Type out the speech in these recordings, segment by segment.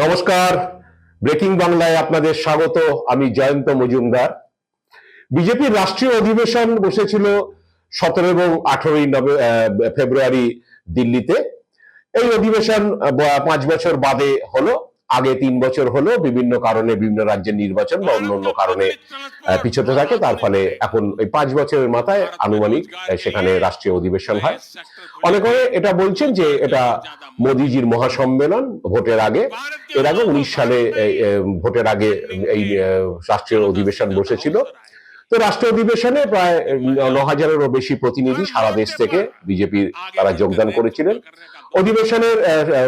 নমস্কার। ব্রেকিং বাংলায় আপনাদের স্বাগত। আমি জয়ন্ত মজুমদার। বিজেপির রাষ্ট্রীয় অধিবেশন বসেছিল সতেরো এবং আঠারোই ফেব্রুয়ারি দিল্লিতে। এই অধিবেশন পাঁচ বছর বাদে হলো। আগে তিন বছর হলো বিভিন্ন কারণে বিভিন্ন রাজ্যের নির্বাচন বা অন্য অন্য কারণে পিছোতে থাকে। তার ফলে এখন এই পাঁচ বছরের মাথায় আনুমানিক সেখানে রাষ্ট্রীয় অধিবেশন হয়। অনেকে এটা বলছেন যে এটা মোদিজির মহাসম্মেলন ভোটের আগে। এর আগে উনিশ সালে ভোটের আগে এই রাষ্ট্রীয় অধিবেশন বসেছিল। তো রাষ্ট্রীয় অধিবেশনে প্রায় ন হাজারেরও বেশি প্রতিনিধি সারা দেশ থেকে বিজেপির তারা যোগদান করেছিলেন। অধিবেশনের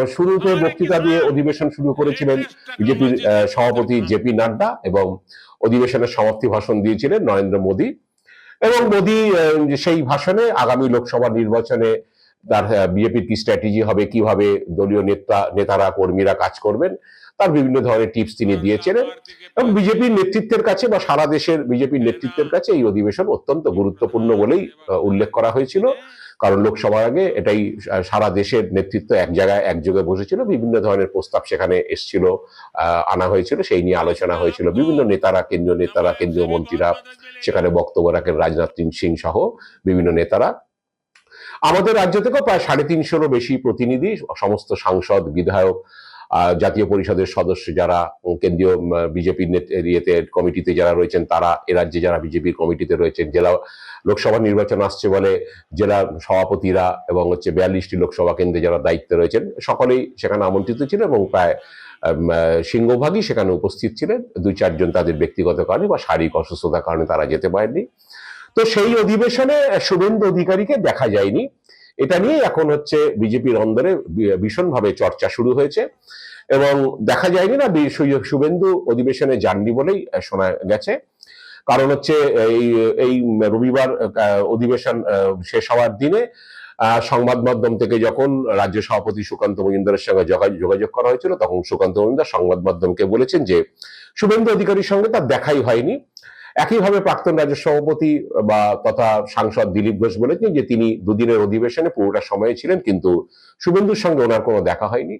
শুরুতে বক্তৃতা দিয়ে অধিবেশন শুরু করেছিলেন বিজেপির সভাপতি জেপি নাড্ডা এবং অধিবেশনের সমাপ্তি ভাষণ দিয়েছিলেন নরেন্দ্র মোদী এবং মোদী সেই ভাষণে আগামী লোকসভা নির্বাচনে তার বিজেপির কি স্ট্র্যাটেজি হবে কীভাবে দলীয় নেতা নেতারা কর্মীরা কাজ করবেন তার বিভিন্ন ধরনের টিপস তিনি দিয়েছিলেন এবং বিজেপির নেতৃত্বের কাছে বা সারা দেশের বিজেপির নেতৃত্বের কাছে এই অধিবেশন অত্যন্ত গুরুত্বপূর্ণ বলেই উল্লেখ করা হয়েছিল। কারণ লোকসভার আগে এটাই সারা দেশের নেতৃত্ব এক জায়গায় একযোগে বসেছিল। বিভিন্ন ধরনের প্রস্তাব সেখানে এসছিল আনা হয়েছিল, সেই নিয়ে আলোচনা হয়েছিল। বিভিন্ন নেতারা, কেন্দ্রীয় নেতারা, কেন্দ্রীয় মন্ত্রীরা সেখানে বক্তব্য রাখেন রাজনাথ সিং সহ বিভিন্ন নেতারা। আমাদের রাজ্য থেকেও প্রায় সাড়ে তিনশোরও বেশি প্রতিনিধি, সমস্ত সাংসদ, বিধায়ক জাতীয় পরিষদের সদস্য যারা কেন্দ্রীয় বিজেপির ইয়েতে কমিটিতে যারা রয়েছেন, তারা এ রাজ্যে যারা বিজেপির কমিটিতে রয়েছেন, জেলা লোকসভা নির্বাচন আসছে বলে জেলা সভাপতিরা এবং হচ্ছে বিয়াল্লিশটি লোকসভা কেন্দ্রে যারা দায়িত্বে রয়েছেন, সকলেই সেখানে আমন্ত্রিত ছিল এবং প্রায় সিংহভাগই সেখানে উপস্থিত ছিলেন। দুই চারজন তাদের ব্যক্তিগত কারণে বা শারীরিক অসুস্থতার কারণে তারা যেতে পারেননি। তো সেই অধিবেশনে শুভেন্দু অধিকারীকে দেখা যায়নি। এটা নিয়ে এখন হচ্ছে বিজেপির অন্দরে ভীষণভাবে চর্চা শুরু হয়েছে। এবং দেখা যায়নি না শুভেন্দু অধিবেশনে যাননি বলেই শোনা গেছে। কারণ হচ্ছে এই এই রবিবার অধিবেশন শেষ হওয়ার দিনে সংবাদ মাধ্যম থেকে যখন রাজ্য সভাপতি সুকান্ত মজুমদারের সঙ্গে যোগাযোগ করা হয়েছিল, তখন সুকান্ত মজুমদার সংবাদ মাধ্যমকে বলেছেন যে, শুভেন্দু অধিকারীর সঙ্গে তার দেখাই হয়নি। একইভাবে প্রাক্তন রাজ্য সভাপতি বা তথা সাংসদ দিলীপ ঘোষ বলেছেন যে তিনি দুদিনের অধিবেশনে পুরোটা সময়ে ছিলেন কিন্তু শুভেন্দুর সঙ্গে ওনার কোনো দেখা হয়নি।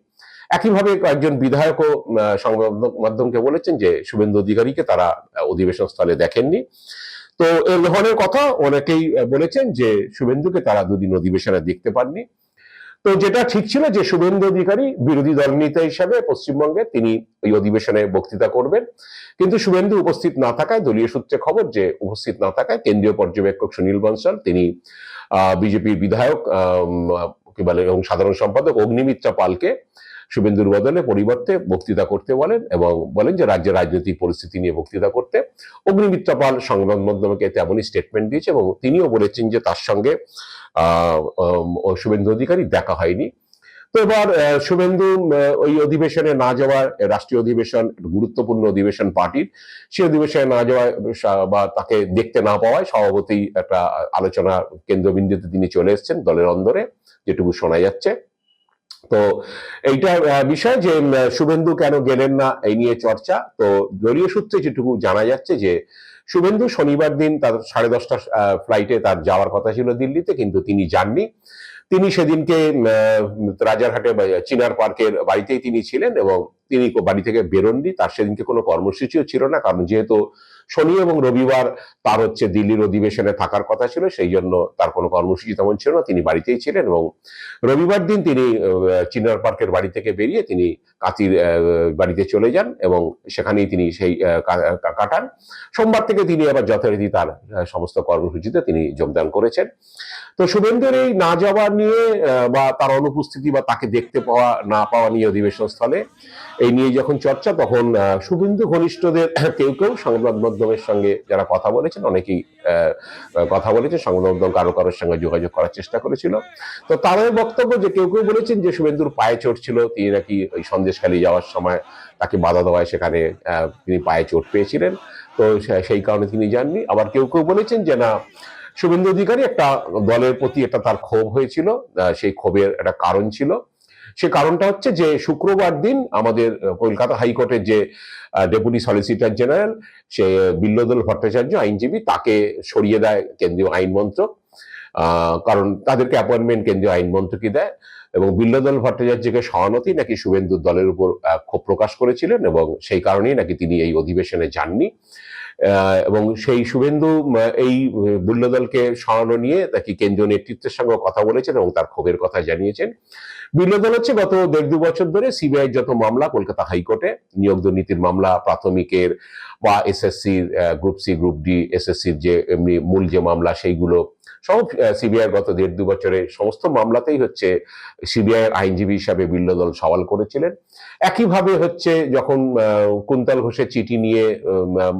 একইভাবে কয়েকজন বিধায়কও আহ, সংবাদ মাধ্যমকে বলেছেন যে শুভেন্দু অধিকারীকে তারা অধিবেশন স্থলে দেখেননি। তো এই ধরনের কথা অনেকেই বলেছেন যে শুভেন্দুকে তারা দুদিন অধিবেশনে দেখতে পাননি। তো যেটা ঠিক ছিল যে শুভেন্দু অধিকারী বিরোধী দল নেতা হিসাবে পশ্চিমবঙ্গে তিনি ওই অধিবেশনে বক্তৃতা করবেন। কিন্তু শুভেন্দু উপস্থিত না থাকায় দলীয় সূত্রে খবর যে উপস্থিত না থাকায় কেন্দ্রীয় পর্যবেক্ষক সুনীল বনসাল, তিনি বিজেপির বিধায়ক কি বলে, এবং সাধারণ সম্পাদক অগ্নিমিত্রা পালকে শুভেন্দুর বদলে পরিবর্তে বক্তৃতা করতে বলেন এবং বলেন যে রাজ্যের রাজনৈতিক পরিস্থিতি নিয়ে বক্তৃতা করতে অগ্নিমিত্রা পাল সংবাদ মাধ্যমকে তেমনই স্টেটমেন্ট দিয়েছে এবং তিনিও বলেছেন যে তার সঙ্গে আহ, শুভেন্দু অধিকারী দেখা হয়নি। তো এবার শুভেন্দু ওই অধিবেশনে না যাওয়ার রাষ্ট্রীয় অধিবেশন গুরুত্বপূর্ণ অধিবেশন পার্টির সেই অধিবেশনে না যাওয়ায় বা তাকে দেখতে না পাওয়ায় সভাপতি একটা আলোচনা কেন্দ্রবিন্দুতে তিনি চলে এসেছেন দলের অন্দরে যেটুকু শোনা যাচ্ছে। তো এইটা বিষয় যে শুভেন্দু কেন গেলেন না, এই নিয়ে চর্চা। তো দলীয় সূত্রে যেটুকু জানা যাচ্ছে যে, শুভেন্দু শনিবার দিন তার সাড়ে দশটা ফ্লাইটে তার যাওয়ার কথা ছিল দিল্লিতে, কিন্তু তিনি যাননি। তিনি সেদিনকে রাজারহাটে চিনার পার্কের বাড়িতেই তিনি ছিলেন এবং তিনি বাড়ি থেকে বেরোননি, তার সেদিনকে কোনো কর্মসূচিও ছিল না, কারণ যেহেতু শনি এবং রবিবার তার হচ্ছে দিল্লির অধিবেশনে থাকার কথা ছিল, সেই জন্য তার কোনো কর্মসূচি তেমন ছিল না, তিনি বাড়িতেই ছিলেন এবং রবিবার দিন তিনি চিনার পার্কের বাড়ি থেকে বেরিয়ে তিনি কাতির বাড়িতে চলে যান এবং সেখানেই তিনি সেই কাটান। সোমবার থেকে তিনি আবার যথারীতি তার সমস্ত কর্মসূচিতে তিনি যোগদান করেছেন। তো শুভেন্দুর এই না যাওয়া নিয়ে বা তার অনুপস্থিতি বা তাকে দেখতে পাওয়া, না পাওয়া নিয়ে অধিবেশন স্থলে এই নিয়ে যখন চর্চা, তখন শুভেন্দু ঘনিষ্ঠদের কেউ কেউ সংবাদ মাধ্যমের সঙ্গে যারা কথা বলেছেন, অনেকেই কথা বলেছেন, সংবাদ মাধ্যম কারও কারোর সঙ্গে যোগাযোগ করার চেষ্টা করেছিল। তো তাদের বক্তব্য যে কেউ কেউ বলেছেন যে শুভেন্দুর পায়ে চোট ছিল, তিনি নাকি ওই সন্দেশখালী যাওয়ার সময় তাকে বাধা দেওয়ায় সেখানে তিনি পায়ে চোট পেয়েছিলেন। তো সেই কারণে তিনি যাননি। আবার কেউ কেউ বলেছেন যে না, শুভেন্দু অধিকারী একটা দলের প্রতি একটা তার ক্ষোভ হয়েছিল সেই ক্ষোভের একটা কারণ ছিল। সে কারণটা হচ্ছে যে শুক্রবার দিন আমাদের কলকাতা হাইকোর্টের যে ডেপুটি সলিসিটর জেনারেল, সে বিল্লদল ভট্টাচার্য, আইনজীবী, তাকে সরিয়ে দেয় কেন্দ্রীয় আইন মন্ত্রক কারণ তাদেরকে অ্যাপয়েন্টমেন্ট কেন্দ্রীয় আইন মন্ত্রকই দেয় এবং বিল্লদল ভট্টাচার্যকে সহানুতি নাকি শুভেন্দুর দলের উপর ক্ষোভ প্রকাশ করেছিলেন এবং সেই কারণেই নাকি তিনি এই অধিবেশনে যাননি। এবং সেই শুভেন্দু এই বিল্লদলকে সরানো নিয়ে তাকে কেন্দ্রীয় নেতৃত্বের সঙ্গে কথা বলেছেন এবং তার ক্ষোভের কথা জানিয়েছেন। বিল্লদল হচ্ছে গত দেড় দু বছর ধরে সিবিআই যত মামলা, কলকাতা হাইকোর্টে নিয়োগ দুর্নীতির মামলা, প্রাথমিকের বা SSC group C, group D, এসএসসির যে এমনি মূল যে মামলা সেইগুলো সব সিবিআই গত দেড় দু বছরে সমস্ত মামলাতেই হচ্ছে সিবিআই আইনজীবী হিসাবে বিল্লদল সওয়াল করেছিলেন। একইভাবে হচ্ছে যখন কুন্তল ঘোষের চিঠি নিয়ে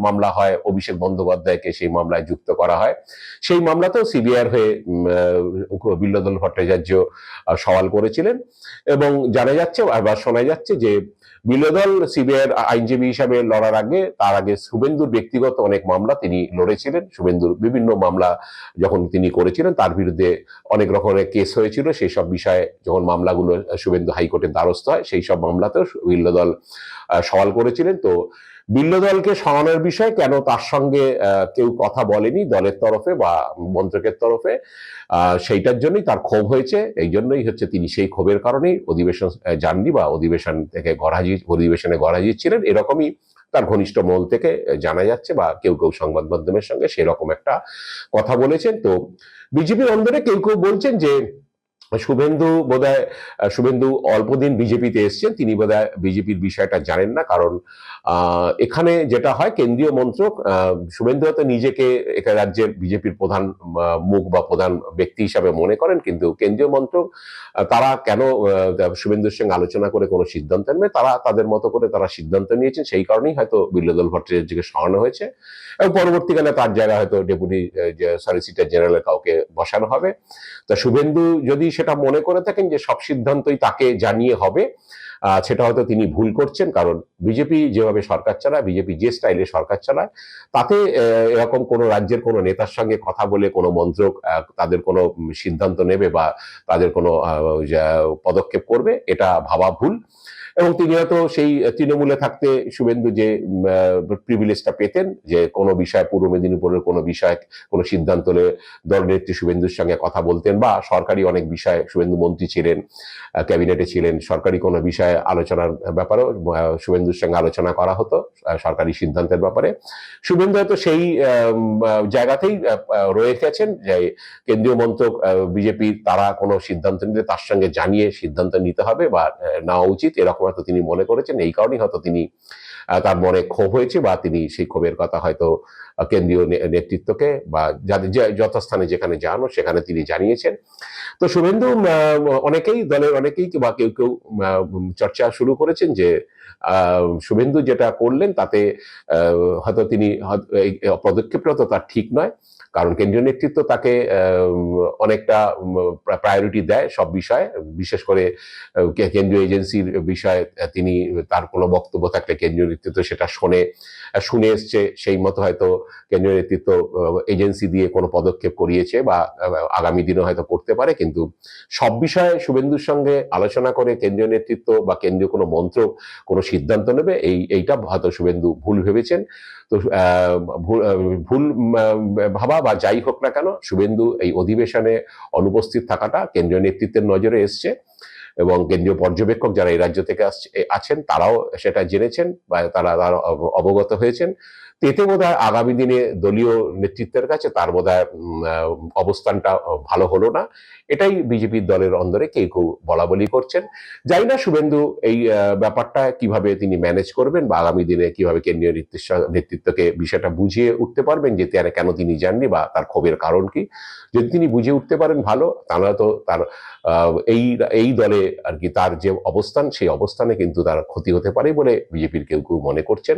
মামলা হয়, অভিষেক বন্দ্যোপাধ্যায়কে সেই মামলায় যুক্ত করা হয়। সেই মামলাতেও সিবিআর হয়ে বিল্লদল ভট্টাচার্য সওয়াল করেছিলেন এবং জানা যাচ্ছে, আবার শোনা যাচ্ছে যে বিলোদল সিবিআইয়ের আইনজীবী হিসাবে লড়ার আগে, তার আগে শুভেন্দুর ব্যক্তিগত অনেক মামলা তিনি লড়েছিলেন। শুভেন্দুর বিভিন্ন মামলা যখন তিনি করেছিলেন, তার বিরুদ্ধে অনেক রকমের কেস হয়েছিল। সেই সব বিষয়ে যখন মামলাগুলো শুভেন্দু হাইকোর্টের দ্বারস্থ হয়, সেই সব মামলাতেও বিল্লদল সওয়াল করেছিলেন। তো বিল্লদলকে সরানোর বিষয়ে কেন তার সঙ্গে কেউ কথা বলেনি দলের তরফে বা মন্ত্রকের তরফে? সেইটার জন্যই তার ক্ষোভ হয়েছে, এই জন্যই হচ্ছে তিনি সেই ক্ষোভের কারণেই অধিবেশন যাননি বা অধিবেশন থেকে গড়াজি, অধিবেশনে গড়াজি ছিলেন। এরকমই তার ঘনিষ্ঠ মহল থেকে জানা যাচ্ছে বা কেউ কেউ সংবাদ মাধ্যমের সঙ্গে সেরকম একটা কথা বলেছেন। তো বিজেপির অন্দরে কেউ কেউ বলছেন যে শুভেন্দু বোধহয় শুভেন্দু অল্পদিন বিজেপিতে এসছেন, তিনি বোধহয় বিজেপির বিষয়টা জানেন না, কারণ এখানে যেটা হয়, কেন্দ্রীয় মন্ত্রক শুভেন্দু হয়তো নিজেকে একা রাজ্যের বিজেপির প্রধান মুখ বা প্রধান ব্যক্তি হিসাবে মনে করেন, কিন্তু কেন্দ্রীয় মন্ত্রক তারা কেন শুভেন্দুর সঙ্গে আলোচনা করে কোনো সিদ্ধান্ত নেবে তারা তাদের মতো করে তারা সিদ্ধান্ত নিয়েছেন, সেই কারণেই হয়তো বিল্লদল ভট্টাচার্যকে সরানো হয়েছে, এবং পরবর্তীকালে তার জায়গায় হয়তো ডেপুটি সলিসিটার জেনারেল কাউকে বসানো হবে। তা শুভেন্দু যদি সেটা মনে করে থাকেন যে সব সিদ্ধান্তই তাকে জানিয়ে হবে। সেটা হয়তো তিনি ভুল করছেন, কারণ বিজেপি যেভাবে সরকার চালায়, বিজেপি যে স্টাইলে সরকার চালায়, তাতে এরকম কোনো রাজ্যের কোনো নেতার সঙ্গে কথা বলে কোনো মন্ত্রক তাদের কোনো সিদ্ধান্ত নেবে বা তাদের কোনো পদক্ষেপ করবে, এটা ভাবা ভুল। এবং তিনি হয়তো সেই তৃণমূলে থাকতে শুভেন্দু যে প্রিভিলেজটা পেতেন, যে কোনো বিষয় পূর্ব মেদিনীপুরের কোনো বিষয় কোনো সিদ্ধান্ত হলে দলনেত্রী শুভেন্দুর সঙ্গে কথা বলতেন বা সরকারি অনেক বিষয়ে শুভেন্দু মন্ত্রী ছিলেন ক্যাবিনেটে ছিলেন, সরকারি কোনো বিষয়ে আলোচনার ব্যাপারেও শুভেন্দুর সঙ্গে আলোচনা করা হতো সরকারি সিদ্ধান্তের ব্যাপারে। শুভেন্দু হয়তো সেই জায়গাতেই রয়ে গেছেন যে কেন্দ্রীয় মন্ত্রক বিজেপি তারা কোনো সিদ্ধান্ত নিলে তার সঙ্গে জানিয়ে সিদ্ধান্ত নিতে হবে বা নেওয়া উচিত, এরকম হয়তো তিনি মনে করেছেন, এই কারণেই হয়তো তিনি তার মনে ক্ষোভ হয়েছে বা তিনি সেই ক্ষোভের কথা হয়তো কেন্দ্রীয় নেতৃত্বকে বা যাদের যথাস্থানে যেখানে জানো সেখানে তিনি জানিয়েছেন। তো শুভেন্দু অনেকেই দলের, অনেকেই বা কেউ কেউ চর্চা শুরু করেছেন যে শুভেন্দু যেটা করলেন তাতে হয়তো তিনি পদক্ষেপটা তো তার ঠিক নয়। কারণ কেন্দ্রীয় নেতৃত্ব তাকে অনেকটা প্রায়োরিটি দেয় সব বিষয়ে। বিশেষ করে কেন্দ্রীয় এজেন্সির বিষয়ে তিনি তার কোনো বক্তব্য থাকলে কেন্দ্রীয় নেতৃত্ব সেটা শোনে শুনে এসছে। সেই মতো হয়তো কেন্দ্রীয় নেতৃত্ব এজেন্সি দিয়ে কোনো পদক্ষেপ করিয়েছে বা আগামী দিনে হয়তো করতে পারে। কিন্তু সব বিষয়ে শুভেন্দুর সঙ্গে আলোচনা করে কেন্দ্রীয় নেতৃত্ব বা কেন্দ্রীয় কোনো মন্ত্র কোনো সিদ্ধান্ত নেবে, এই, এইটা হয়তো শুভেন্দু ভুল ভেবেছেন। তো ভুল ভাবা বা যাই হোক না কেন, শুভেন্দু এই অধিবেশনে অনুপস্থিত থাকাটা কেন্দ্রীয় নেতৃত্বের নজরে এসছে এবং কেন্দ্রীয় পর্যবেক্ষক যারা এই রাজ্য থেকে আছেন, তারাও সেটা জেনেছেন বা তারা অবগত হয়েছেন। এতে বোধ আগামী দিনে দলীয় নেতৃত্বের কাছে তার বোধ অবস্থানটা ভালো হলো না। এটাই বিজেপির দলের অন্দরে কেউ কেউ বলা বলি করছেন। যাই না, শুভেন্দু, এই ব্যাপারটা কীভাবে তিনি ম্যানেজ করবেন বা আগামী দিনে কীভাবে কেন্দ্রীয় নেতৃত্বকে বিষয়টা বুঝিয়ে উঠতে পারবেন, যে কেন তিনি যাননি বা তার ক্ষোভের কারণ কি? যদি তিনি বুঝে উঠতে পারেন ভালো, তাহলে তো তার এই এই দলে আর কি তার যে অবস্থান, সেই অবস্থানে কিন্তু তার ক্ষতি হতে পারে বলে বিজেপির কেউ কেউ মনে করছেন।